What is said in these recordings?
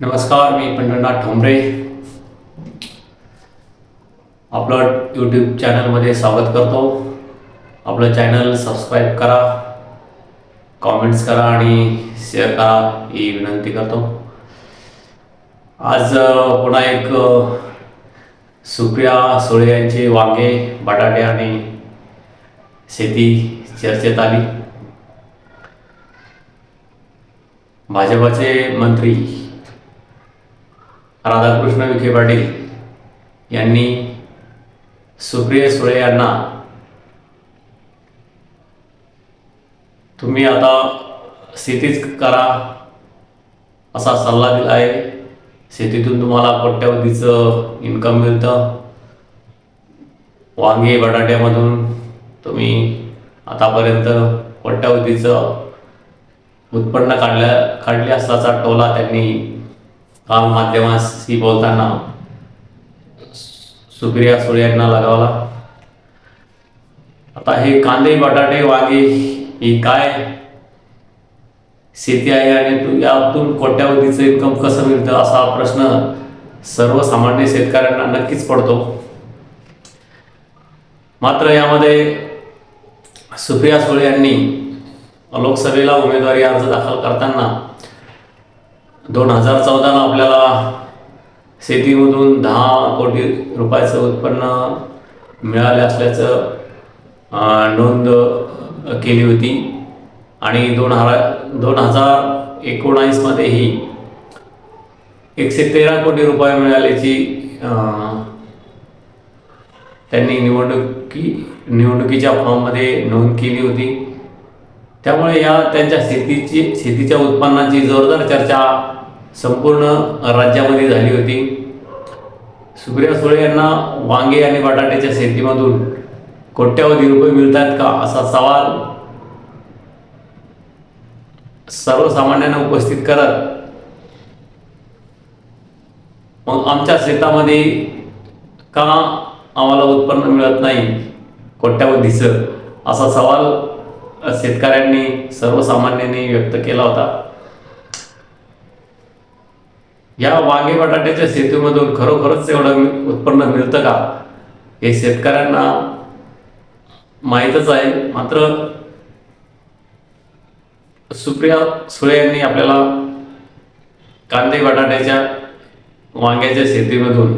नमस्कार मी पंढरनाथ ठोंबरे. आपलं यूट्यूब चॅनलमध्ये स्वागत करतो. आपलं चॅनल सबस्क्राईब करा कॉमेंट्स करा आणि शेअर करा ही विनंती करतो. आज पुन्हा एक सुप्रिया सुळे यांचे वांगे बटाटे आणि शेती चर्चेत आली. भाजपाचे मंत्री राधाकृष्ण विखे पाटील यांनी सुप्रिया सुळे यांना तुम्ही आता शेतीच करा असा सल्ला दिला आहे. शेतीतून तुम्हाला कोट्यावधीचं इन्कम मिळतं. वांगे बटाट्यामधून तुम्ही आतापर्यंत कोट्यावधीचं उत्पन्न काढल्या काढले असल्याचा टोला त्यांनी काल माध्यमाशी बोलताना सुप्रिया सुळे यांना लगावला. आता हे कांदे बटाटे वांगे ही काय? शेती आहे आणि यातून कोट्यावधीचं इन्कम कसं मिळतं असा प्रश्न सर्वसामान्य शेतकऱ्यांना नक्कीच पडतो. मात्र यामध्ये सुप्रिया सुळे यांनी लोकसभेला उमेदवारी अर्ज दाखल करताना दोन हजार चौदाला आपल्याला शेतीमधून दहा कोटी रुपयाचं उत्पन्न मिळाले असल्याचं नोंद केली होती. आणि दोन हजार दोन हजार एकोणावीसमध्येही एकशे तेरा कोटी रुपये मिळाल्याची त्यांनी निवडणुकी निवडणुकीच्या फॉर्ममध्ये नोंद केली होती. त्यामुळे या त्यांच्या शेतीची शेतीच्या उत्पन्नाची जोरदार चर्चा संपूर्ण राज्यामध्ये झाली होती. सुप्रिया सुळे यांना वांगे आणि बटाट्याच्या शेतीमधून कोट्यावधी रुपये मिळतात का असा सवाल सर्वसामान्यांना उपस्थित करत मग आमच्या शेतामध्ये का आम्हाला उत्पन्न मिळत नाही कोट्यावधीचं? असा सवाल शेतकऱ्यांनी सर्वसामान्यांनी व्यक्त केला होता. या वांगे बटाट्याच्या शेतीमधून खरोखरच एवढं उत्पन्न मिळतं का? हे शेतकऱ्यांना माहीतच आहे. मात्र सुप्रिया सुळे यांनी आपल्याला कांदे बटाट्याच्या वांग्याच्या शेतीमधून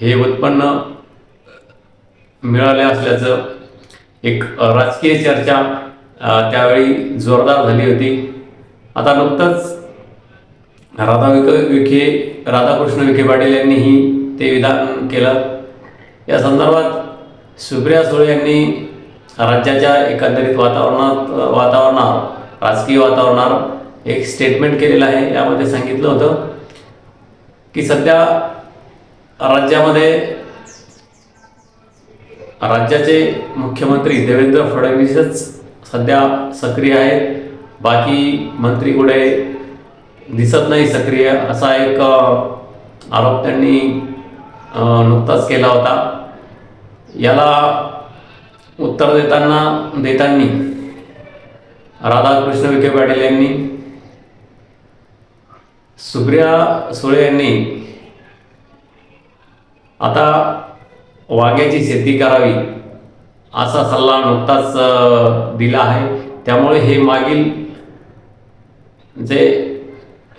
हे उत्पन्न मिळाले असल्याचं एक राजकीय चर्चा त्यावेळी जोरदार झाली होती. आता नुकतंच राधा विखे विखे राधाकृष्ण विखे पाटील यांनीही ते विधान केलं. या संदर्भात सुप्रिया सुळे यांनी राज्याच्या एकंदरीत वातावरणात वातावरणावर राजकीय वातावरणावर एक स्टेटमेंट केलेलं आहे. यामध्ये सांगितलं होतं की सध्या राज्यामध्ये राज्याचे मुख्यमंत्री देवेंद्र फडणवीसच सध्या सक्रिय आहेत. बाकी मंत्री कुठे? दिसत नाही सक्रिय असा एक आरोप त्यांनी नुकताच केला होता. याला उत्तर देताना देताना राधाकृष्ण विखे पाटील यांनी सुप्रिया सुळे यांनी आता वांग्याची शेती करावी असा सल्ला नुकताच दिला आहे. त्यामुळे हे मागील जे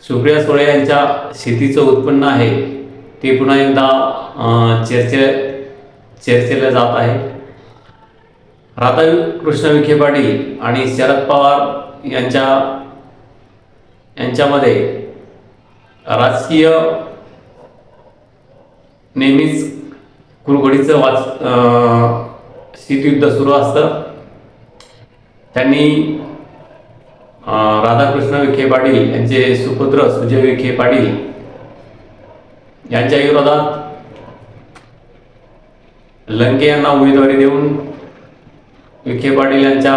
सुप्रिया सुळे यांच्या शेतीचं उत्पन्न आहे ते पुन्हा एकदा चर्चे चर्चेला जात आहे. राधाकृष्ण विखे पाटील आणि शरद पवार यांच्या यांच्यामध्ये राजकीय नेहमीच कुरघडीचं वाच शीतयुद्ध सुरू असतं. त्यांनी राधाकृष्ण विखे पाटील यांचे सुपुत्र सुजय विखे पाटील यांच्या विरोधात लंके यांना उमेदवारी देऊन विखे पाटील यांच्या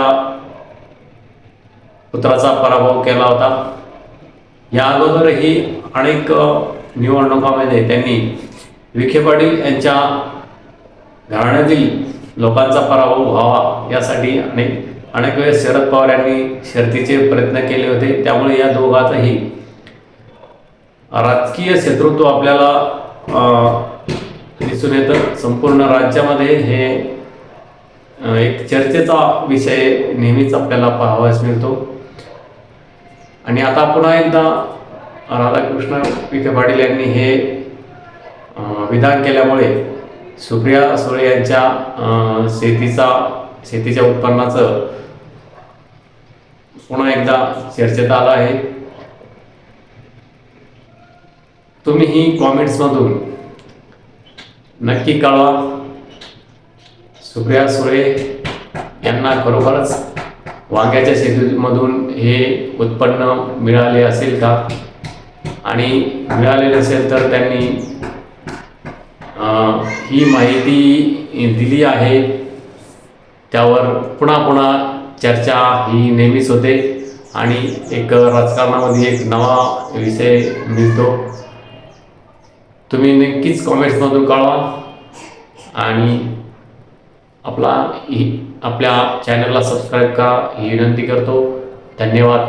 पुत्राचा पराभव केला होता. या अगोदरही अनेक निवडणुकामध्ये त्यांनी विखे पाटील यांच्या घराण्यातील लोकांचा पराभव व्हावा यासाठी अनेक अनेक वेळेस शरद पवार यांनी शर्तीचे प्रयत्न केले होते. त्यामुळे या दोघांचंही राजकीय शत्रुत्व आपल्याला दिसून येतं. संपूर्ण राज्यामध्ये हे एक चर्चेचा विषय नेहमीच आपल्याला पाहावयास मिळतो. आणि आता पुन्हा एकदा राधाकृष्ण विखे पाटील यांनी हे विधान केल्यामुळे सुप्रिया सुळे यांच्या शेतीचा शेतीच्या उत्पन्नाचं पुन्हा एकदा चर्चेत आला आहे. तुम्ही तुम्हीही कॉमेंट्समधून नक्की कळवा. सुप्रिया सुळे यांना खरोखरच वांग्याच्या शेतीमधून हे उत्पन्न मिळाले असेल का? आणि मिळाले नसेल तर त्यांनी अं, ही माहिती दिली आहे. त्यावर पुन्हा पुन्हा चर्चा ही नेहमीच होते आणि एक राजकारणामध्ये एक नवा विषय मिळतो. तुम्ही नक्कीच कॉमेंट्समधून कळवा आणि आपला ही आपल्या चॅनलला सबस्क्राईब करा ही विनंती करतो. धन्यवाद.